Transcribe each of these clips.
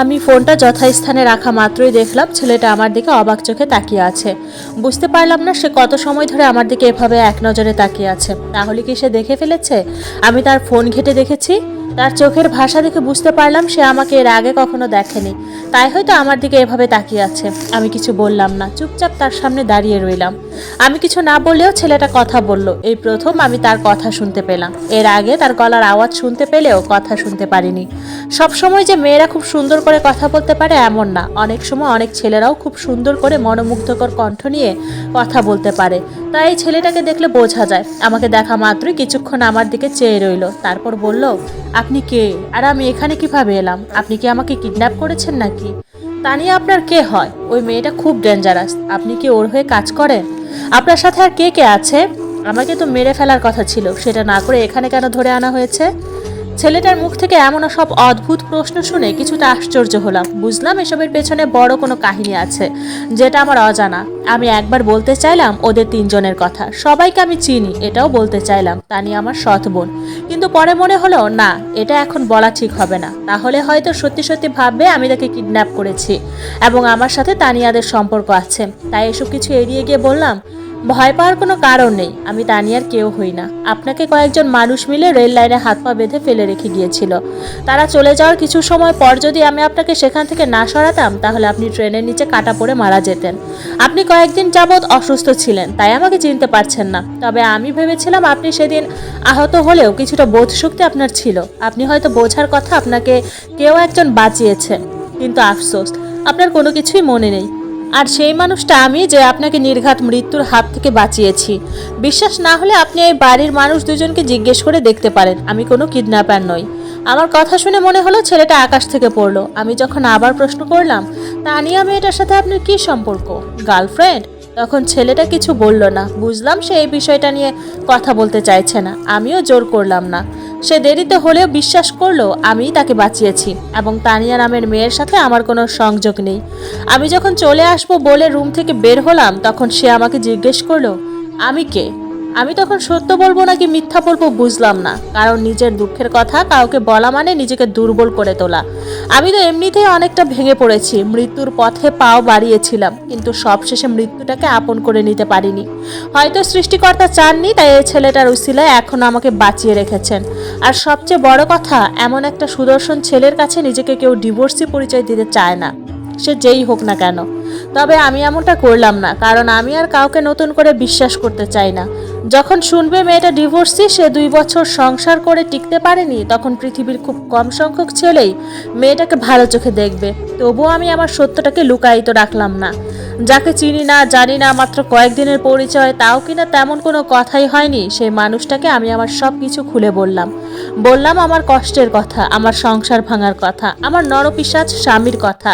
আমি ফোনটা যথাস্থানে রাখা মাত্রই দেখলাম, ছেলেটা আমার দিকে অবাক চোখে তাকিয়ে আছে। বুঝতে পারলাম না সে কত সময় ধরে আমার দিকে এভাবে এক নজরে তাকিয়ে আছে। তাহলে কি সে দেখে ফেলেছে? আমি তার ফোন ঘেটে দেখেছি। তার চোখের ভাষা দেখে বুঝতে পারলাম সে আমাকে এর আগে কখনো দেখেনি। তাই হয়তো আমার দিকে এভাবে তাকিয়ে আছে। আমি কিছু বললাম না। চুপচাপ তার সামনে দাঁড়িয়ে রইলাম। আমি কিছু না বললেও ছেলেটা কথা বলল। এই প্রথম আমি তার কথা শুনতে পেলাম। এর আগে তার গলার আওয়াজ শুনতে পেলেও কথা শুনতে পারিনি। সব সময় যে মেয়েরা খুব সুন্দর করে কথা বলতে পারে এমন না। অনেক সময় অনেক ছেলেরাও খুব সুন্দর করে মনোমুগ্ধকর কণ্ঠ নিয়ে কথা বলতে পারে। তাই ছেলেটাকে দেখলে বোঝা যায়। আমাকে দেখা মাত্রই কিছুক্ষণ আমার দিকে চেয়ে রইল। তারপর বলল, আপনি কে? আর আমি এখানে কীভাবে এলাম? আপনি কি আমাকে কিডন্যাপ করেছেন নাকি? তা নিয়ে আপনার কে হয়? ওই মেয়েটা খুব ডেঞ্জারাস। আপনি কি ওর হয়ে কাজ করেন? আপনার সাথে আর কে কে আছে? আমাকে তো মেরে ফেলার কথা ছিল। সেটা না করে এখানে কেন ধরে আনা হয়েছে? ছেলেটার মুখ থেকে এমন সব অদ্ভুত প্রশ্ন শুনে কিছুটা আশ্চর্য হলাম। বুঝলাম এসবের পেছনে বড় কোনো কাহিনী আছে, যেটা আমার অজানা। আমি একবার বলতে চাইলাম ওদের তিনজনের কথা। সবাইকে আমি চিনি, এটাও বলতে চাইলাম, তানি আমার সৎ বোন। কিন্তু পরে মনে হলো, না, এটা এখন বলা ঠিক হবে না। তাহলে হয়তো সত্যি সত্যি ভাববে আমি তাকে কিডন্যাপ করেছি এবং আমার সাথে তানিয়াদের সম্পর্ক আছে। তাই এসব কিছু এড়িয়ে গিয়ে বললাম ভয় পাওয়ার কোনো কারণ নেই, আমি তানিয়ার কেউ হই না। আপনাকে কয়েকজন মানুষ মিলে রেল লাইনে হাত পা বেঁধে ফেলে রেখে গিয়েছিল। তারা চলে যাওয়ার কিছু সময় পর যদি আমি আপনাকে সেখান থেকে না সরাতাম, তাহলে আপনি ট্রেনের নিচে কাটা পড়ে মারা যেতেন। আপনি কয়েকদিন যাবৎ অসুস্থ ছিলেন, তাই আমাকে চিনতে পারছেন না। তবে আমি ভেবেছিলাম আপনি সেদিন আহত হলেও কিছুটা বোধশক্তি আপনার ছিল। আপনি হয়তো বোঝার কথা আপনাকে কেউ একজন বাঁচিয়েছে। কিন্তু আফসোস, আপনার কোনো কিছুই মনে নেই। আর সেই মানুষটা আমি যে আপনাকে নির্ঘাত মৃত্যুর হাত থেকে বাঁচিয়েছি। বিশ্বাস না হলে আপনি এই বাড়ির মানুষ দুজনকে জিজ্ঞেস করে দেখতে পারেন। আমি কোনো কিডন্যাপার নই। আমার কথা শুনে মনে হলো ছেলেটা আকাশ থেকে পড়ল। আমি যখন আবার প্রশ্ন করলাম, তানিয়া মেয়েটার সাথে আপনার কি সম্পর্ক? গার্লফ্রেন্ড? তখন ছেলেটা কিছু বলল না। বুঝলাম সে এই বিষয়টা নিয়ে কথা বলতে চাইছে না। আমিও জোর করলাম না। সে দেরিতে হলেও বিশ্বাস করল, আমি তাকে বাঁচিয়েছি এবং তানিয়া নামের মেয়ের সাথে আমার কোনো সংযোগ নেই। আমি যখন চলে আসব বলে রুম থেকে বের হলাম, তখন সে আমাকে জিজ্ঞেস করল, আমি কে? আমি তখন সত্য বলব নাকি মিথ্যা বলব বুঝলাম না। কারণ নিজের দুঃখের কথা কাউকে বলা মানে নিজেকে দুর্বল করে তোলা। আমি তো এমনিতেই অনেকটা ভেঙে পড়েছি, মৃত্যুর পথে পাও বাড়িয়েছিলাম, কিন্তু সবশেষে মৃত্যুটাকে আপন করে নিতে পারিনি। হয়তো সৃষ্টিকর্তা চাননি, তাই এই ছেলেটার উসিলায় এখন আমাকে বাঁচিয়ে রেখেছেন। আর সবচেয়ে বড় কথা, এমন একটা সুদর্শন ছেলের কাছে নিজেকে কেউ ডিভোর্সি পরিচয় দিতে চায় না। সে যেই হোক না কেন। তবে আমি এমনটা করলাম না, কারণ আমি আর কাউকে নতুন করে বিশ্বাস করতে চাই না। যখন শুনবে মেয়েটা ডিভোর্সি, সে দুই বছর সংসার করে টিকতে পারেনি, তখন পৃথিবীর খুব কম সংখ্যক ছেলেই মেয়েটাকে ভালো চোখে দেখবে। তবুও আমি আমার সত্যটাকে লুকায়িত রাখলাম না। যাকে চিনি না, জানি না, মাত্র কয়েকদিনের পরিচয়, তাও কিনা তেমন কোনো কথাই হয়নি, সেই মানুষটাকে আমি আমার সব কিছু খুলে বললাম। বললাম আমার কষ্টের কথা, আমার সংসার ভাঙার কথা, আমার নরপিসাজ স্বামীর কথা।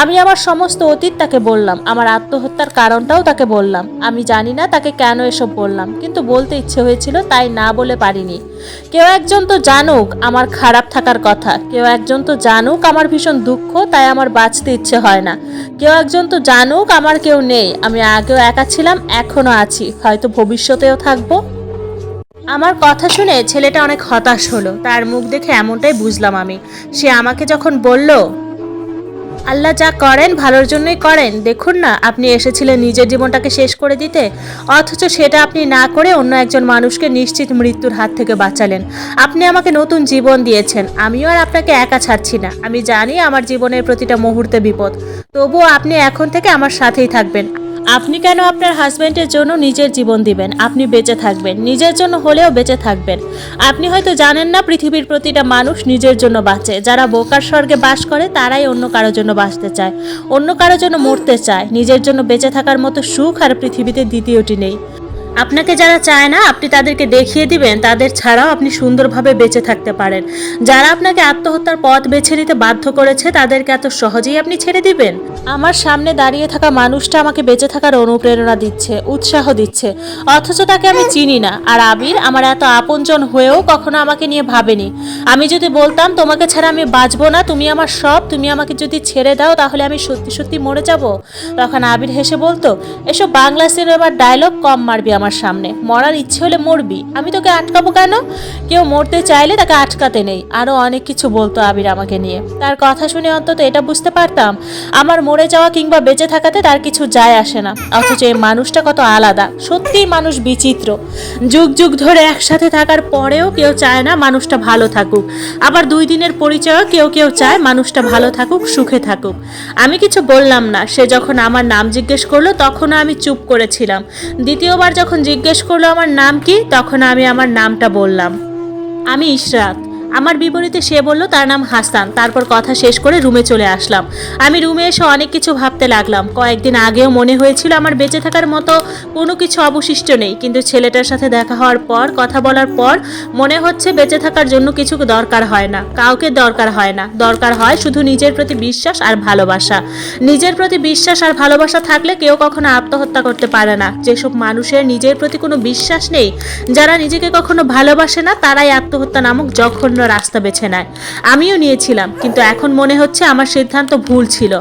আমি আমার সমস্ত অতীত তাকে বললাম, আমার আত্মহত্যার কারণটাও তাকে বললাম। আমি জানি না তাকে কেন এসব বললাম, কিন্তু বলতে ইচ্ছে হয়েছিল তাই না বলে পারিনি। কেউ একজন তো জানুক আমার খারাপ থাকার কথা, কেউ একজন তো জানুক আমার ভীষণ দুঃখ, তাই আমার বাঁচতে ইচ্ছে হয় না। কেউ একজন তো জানুক আমার কেউ নেই, আমি আগেও একা ছিলাম, এখনও আছি, হয়তো ভবিষ্যতেও থাকব। আমার কথা শুনে ছেলেটা অনেক হতাশ হলো। তার মুখ দেখে এমনটাই বুঝলাম আমি। সে আমাকে যখন বলল, আল্লাহ যা করেন ভালোর জন্যই করেন, দেখুন না, আপনি এসেছিলেন নিজের জীবনটাকে শেষ করে দিতে, অথচ সেটা আপনি না করে অন্য একজন মানুষকে নিশ্চিত মৃত্যুর হাত থেকে বাঁচালেন। আপনি আমাকে নতুন জীবন দিয়েছেন, আমিও আর আপনাকে একা ছাড়ছি না। আমি জানি আমার জীবনের প্রতিটা মুহূর্তে বিপদ। তবুও আপনি এখন থেকে আমার সাথেই থাকবেন। আপনি কেন আপনার হাজব্যান্ডের জন্য নিজের জীবন দিবেন? আপনি বেঁচে থাকবেন। নিজের জন্য হলেও বেঁচে থাকবেন। আপনি হয়তো জানেন না পৃথিবীর প্রতিটা মানুষ নিজের জন্য বাঁচে। যারা বোকার স্বর্গে বাস করে, তারাই অন্য কারোর জন্য বাঁচতে চায়। অন্য কারোর জন্য মরতে চায়। নিজের জন্য বেঁচে থাকার মতো সুখ আর পৃথিবীতে দ্বিতীয়টি নেই। আপনাকে যারা চায় না, আপনি তাদেরকে দেখিয়ে দিবেন, তাদের ছাড়াও আপনি সুন্দরভাবে বেঁচে থাকতে পারেন। যারা আপনাকে আত্মহত্যার পথ বেছে নিতে বাধ্য করেছে, তাদেরকে এত সহজেই আপনি ছেড়ে দিবেন? আমার সামনে দাঁড়িয়ে থাকা মানুষটা আমাকে বেঁচে থাকার অনুপ্রেরণা দিচ্ছে, উৎসাহ দিচ্ছে। অথচ তাকে আমি চিনি না। আর আবির আমার এত আপনজন হয়েও কখনো আমাকে নিয়ে ভাবেনি। আমি যদি বলতাম, তোমাকে ছাড়া আমি বাঁচবো না, তুমি আমার সব, তুমি আমাকে যদি ছেড়ে দাও, তাহলে আমি সত্যি সত্যি মরে যাব। তখন আবির হেসে বলতো, এসব বাংলা সিনেমার ডায়লগ কম মারবি আমার আমার সামনে। মরার ইচ্ছে হলে মরবি। আমি তোকে আটকাবো কেন? কেউ মরতে চাইলে তাকে আটকাতে নেই। আরও অনেক কিছু বলতো আবির আমাকে নিয়ে। তার কথা শুনে অন্তত এটা বুঝতে পারতাম, আমার মরে যাওয়া কিংবা বেঁচে থাকাতে তার কিছু যায় আসে না। অথচ এই মানুষটা কত আলাদা। সত্যিই মানুষ বিচিত্র। যুগ যুগ ধরে একসাথে থাকার পরেও কেউ চায় না মানুষটা ভালো থাকুক। আবার দুই দিনের পরিচয়ও কেউ কেউ চায় মানুষটা ভালো থাকুক, সুখে থাকুক। আমি কিছু বললাম না। সে যখন আমার নাম জিজ্ঞেস করল, তখনও আমি চুপ করেছিলাম। দ্বিতীয়বার যখন জিজ্ঞেস করল আমার নাম কি তখন আমি আমার নামটা বললাম। আমি ইশরাত আমার বিপরীতে সে বলল, তার নাম হাসান। তারপর কথা শেষ করে রুমে চলে আসলাম। আমি রুমে এসে অনেক কিছু ভাবতে লাগলাম। কয়েকদিন আগেও মনে হয়েছিল আমার বেঁচে থাকার মতো কোনো কিছু অবশিষ্ট নেই। কিন্তু ছেলেটার সাথে দেখা হওয়ার পর, কথা বলার পর, মনে হচ্ছে বেঁচে থাকার জন্য কিছু দরকার হয় না। কাউকে দরকার হয় না। দরকার হয় শুধু নিজের প্রতি বিশ্বাস আর ভালোবাসা। নিজের প্রতি বিশ্বাস আর ভালোবাসা থাকলে কেউ কখনো আত্মহত্যা করতে পারে না। যেসব মানুষের নিজের প্রতি কোনো বিশ্বাস নেই, যারা নিজেকে কখনো ভালোবাসে না, তারাই আত্মহত্যা নামক জঘন্য রাস্তা বেছে নেয়। আমিও নিয়েছিলাম, কিন্তু এখন মনে হচ্ছে আমার সিদ্ধান্ত ভুল ছিল।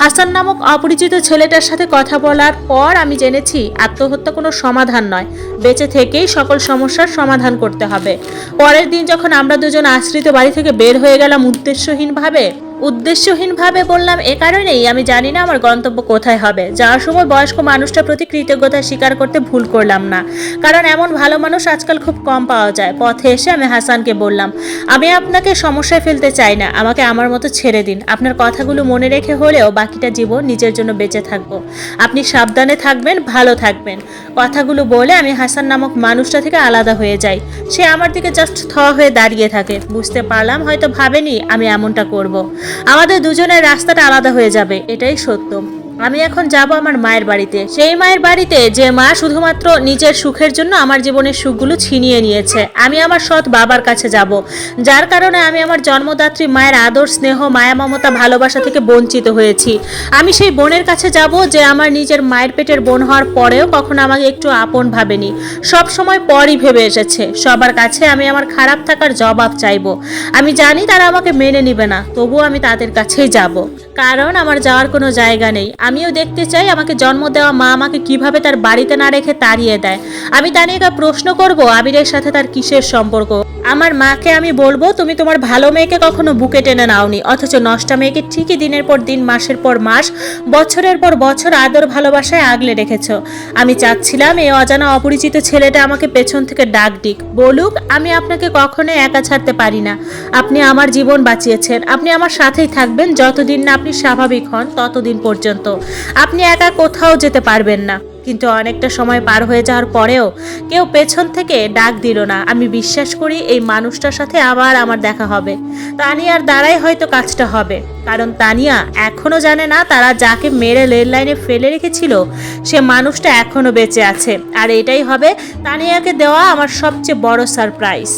হাসান নামক অপরিচিত ছেলেটার সাথে কথা বলার পর আমি জেনেছি, আত্মহত্যা কোনো সমাধান নয়। বেঁচে থেকেই সকল সমস্যার সমাধান করতে হবে। পরের দিন যখন আমরা দুজন আশ্রিত বাড়ি থেকে বের হয়ে গেলাম উদ্দেশ্যহীনভাবে উদ্দেশ্যহীনভাবে বললাম, এ কারণেই আমি জানি না আমার গন্তব্য কোথায় হবে। যাওয়ার সময় বয়স্ক মানুষটার প্রতি কৃতজ্ঞতা স্বীকার করতে ভুল করলাম না। কারণ এমন ভালো মানুষ আজকাল খুব কম পাওয়া যায়। পথে এসে আমি হাসানকে বললাম, আমি আপনাকে সমস্যায় ফেলতে চাই না। আমাকে আমার মতো ছেড়ে দিন। আপনার কথাগুলো মনে রেখে হলেও বাকিটা জীবন নিজের জন্য বেঁচে থাকব। আপনি সাবধানে থাকবেন, ভালো থাকবেন। কথাগুলো বলে আমি হাসান নামক মানুষটা থেকে আলাদা হয়ে যাই। সে আমার দিকে জাস্ট থ হয়ে দাঁড়িয়ে থাকে বুঝতে পারলাম, হয়তো ভাবেনি আমি এমনটা করব। আমাদের দুজনের রাস্তাটা আলাদা হয়ে যাবে, এটাই সত্য আমি এখন যাব আমার মায়ের বাড়িতে। সেই মায়ের বাড়িতে যে মা শুধুমাত্র নিজের সুখের জন্য আমার জীবনের সুখগুলো ছিনিয়ে নিয়েছে। আমি আমার সৎ বাবার কাছে যাব। যার কারণে আমি আমার জন্মদাত্রী মায়ের আদর, স্নেহ, মায়া, মমতা, ভালোবাসা থেকে বঞ্চিত হয়েছি। আমি সেই বোনের কাছে যাব যে আমার নিজের মায়ের পেটের বোন হওয়ার পরেও কখনো আমাকে একটু আপন ভাবেনি। সব সময় পরই ভেবে এসেছে। সবার কাছে আমি আমার খারাপ থাকার জবাব চাইব। আমি জানি তারা আমাকে মেনে নিবে না, তবুও আমি তাদের কাছেই যাব। কারণ আমার যাওয়ার কোনো জায়গা নেই। আমিও দেখতে চাই আমাকে জন্ম দেওয়া মা আমাকে কীভাবে তার বাড়িতে না রেখে তাড়িয়ে দেয়। আমি তা তানিয়াকে প্রশ্ন করব আবিরের সাথে তার কিসের সম্পর্ক? আমার মাকে আমি বলব, তুমি তোমার ভালো মেয়েকে কখনো বুকে টেনে নাওনি, অথচ নষ্টা মেয়েকে ঠিকই দিনের পর দিন, মাসের পর মাস, বছরের পর বছর আদর ভালোবাসায় আগলে রেখেছ। আমি চাচ্ছিলাম এই অজানা অপরিচিত ছেলেটা আমাকে পেছন থেকে ডাক দিক, বলুক, আমি আপনাকে কখনোই একা ছাড়তে পারি না। আপনি আমার জীবন বাঁচিয়েছেন, আপনি আমার সাথেই থাকবেন, যতদিন না আপনি স্বাভাবিক হন, ততদিন পর্যন্ত। আপনি একা কোথাও যেতে পারবেন না। কিন্তু অনেকটা সময় পার হয়ে যাওয়ার পরেও কেউ পেছন থেকে ডাক দিল না। আমি বিশ্বাস করি এই মানুষটার সাথে আবার আমার দেখা হবে। তানিয়ার দ্বারাই হয়তো কাজটা হবে। কারণ তানিয়া এখনও জানে না তারা যাকে মেরে রেল লাইনে ফেলে রেখেছিল, সে মানুষটা এখনও বেঁচে আছে। আর এটাই হবে তানিয়াকে দেওয়া আমার সবচেয়ে বড় সারপ্রাইজ।